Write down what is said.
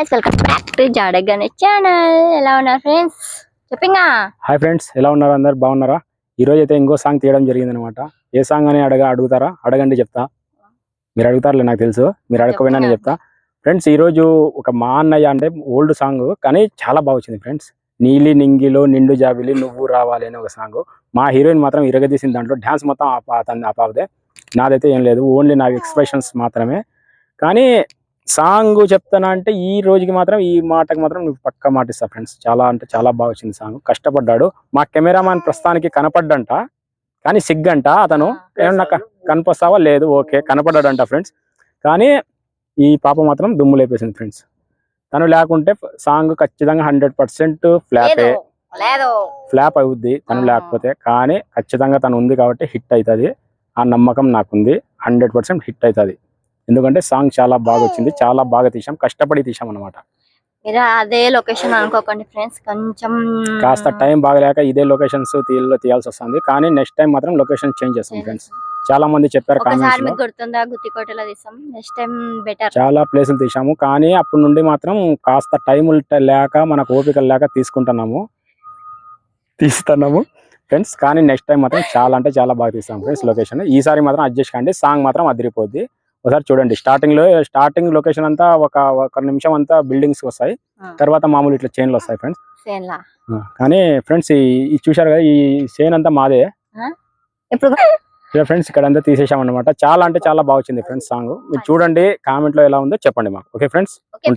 Guys welcome back to జాడే Ganesh channel ఎలా ఉన్నారు ఫ్రెండ్స్ చెప్పింగా హాయ్ ఫ్రెండ్స్ ఎలా ఉన్నారు అందరు? బాగున్నారా? ఈ రోజు అయితే ఇంకో సాంగ్ తీయడం జరిగింది అనమాట ఏ సాంగ్ అని అడగ అడుగుతారా? అడగండి చెప్తా. మీరు అడుగుతారులే నాకు తెలుసు. మీరు అడగకపోయినా నేను చెప్తా. ఫ్రెండ్స్ ఈ రోజు ఒక మా అన్నయ్య అంటే ఓల్డ్ సాంగ్ కానీ చాలా బాగా వచ్చింది ఫ్రెండ్స్ నీలి నింగిలో నిండు జాబిలి నువ్వు రావాలి అనే ఒక సాంగ్ మా హీరోయిన్ మాత్రం ఇరగదీసిన దాంట్లో డ్యాన్స్ మొత్తం ఆ ఆ పాపదే నాదైతే ఏం లేదు ఓన్లీ నా ఎక్స్ప్రెషన్స్ మాత్రమే. కానీ సాంగ్ చెప్తానా అంటే ఈ రోజుకి మాత్రం ఈ మాటకి మాత్రం నువ్వు పక్క మాట ఇస్తా ఫ్రెండ్స్. చాలా అంటే చాలా బాగా వచ్చింది సాంగ్. కష్టపడ్డాడు. మా కెమెరామాన్ ప్రస్తుతానికి కనపడ్డంట. కానీ సిగ్గంట అతను. ఏమన్నా కనిపిస్తావా? లేదు. ఓకే. కనపడ్డాడంట ఫ్రెండ్స్. కానీ ఈ పాప మాత్రం దుమ్ము లేపేసింది ఫ్రెండ్స్. తను లేకుంటే సాంగ్ ఖచ్చితంగా హండ్రెడ్ పర్సెంట్ ఫ్లాపే. ఫ్లాప్ అవుద్ది తను. లేకపోతే. కానీ ఖచ్చితంగా తను ఉంది కాబట్టి హిట్ అవుతుంది. ఆ నమ్మకం నాకుంది. హండ్రెడ్ పర్సెంట్ హిట్ అవుతుంది. ఎందుకంటే సాంగ్ చాలా బాగా వచ్చింది చాలా బాగా తీసాం కష్టపడి తీసాం అనమాట మీరు అదే లొకేషన్ అనుకోకండి ఫ్రెండ్స్ కొంచెం కాస్త టైం బాగలేక ఇదే లొకేషన్స్ తీయాలో తీయాల్సి వస్తుంది. కానీ నెక్స్ట్ టైం మాత్రం లొకేషన్ చేంజ్ చేస్తాం ఫ్రెండ్స్ చాలా మంది చెప్పారు చాలా ప్లేసులు తీసాము కానీ అప్పటి నుండి మాత్రం కాస్త టైం లేక మనకు ఓపిక లేక తీసుకుంటున్నాము. తీస్తున్నాము ఫ్రెండ్స్ కానీ నెక్స్ట్ టైం మాత్రం చాలా అంటే చాలా బాగా తీస్తాం ఫ్రెండ్స్ లొకేషన్ ఈసారి మాత్రం అడ్జస్ట్ కండి. సాంగ్ మాత్రం అదిరిపోద్ది. ఒకసారి చూడండి. స్టార్టింగ్లో స్టార్టింగ్ లొకేషన్ అంతా ఒక ఒక నిమిషం అంతా బిల్డింగ్స్ వస్తాయి. తర్వాత మామూలు ఇట్లా చైన్లు వస్తాయి ఫ్రెండ్స్ కానీ ఫ్రెండ్స్ ఈ చూశారు కదా ఈ చైన్ అంతా మాదే. ఫ్రెండ్స్ ఇక్కడ అంతా తీసేసాం అనమాట చాలా అంటే చాలా బాగా వచ్చింది ఫ్రెండ్స్ సాంగ్ మీరు చూడండి కామెంట్లో ఎలా ఉందో చెప్పండి మాకు. Okay friends okay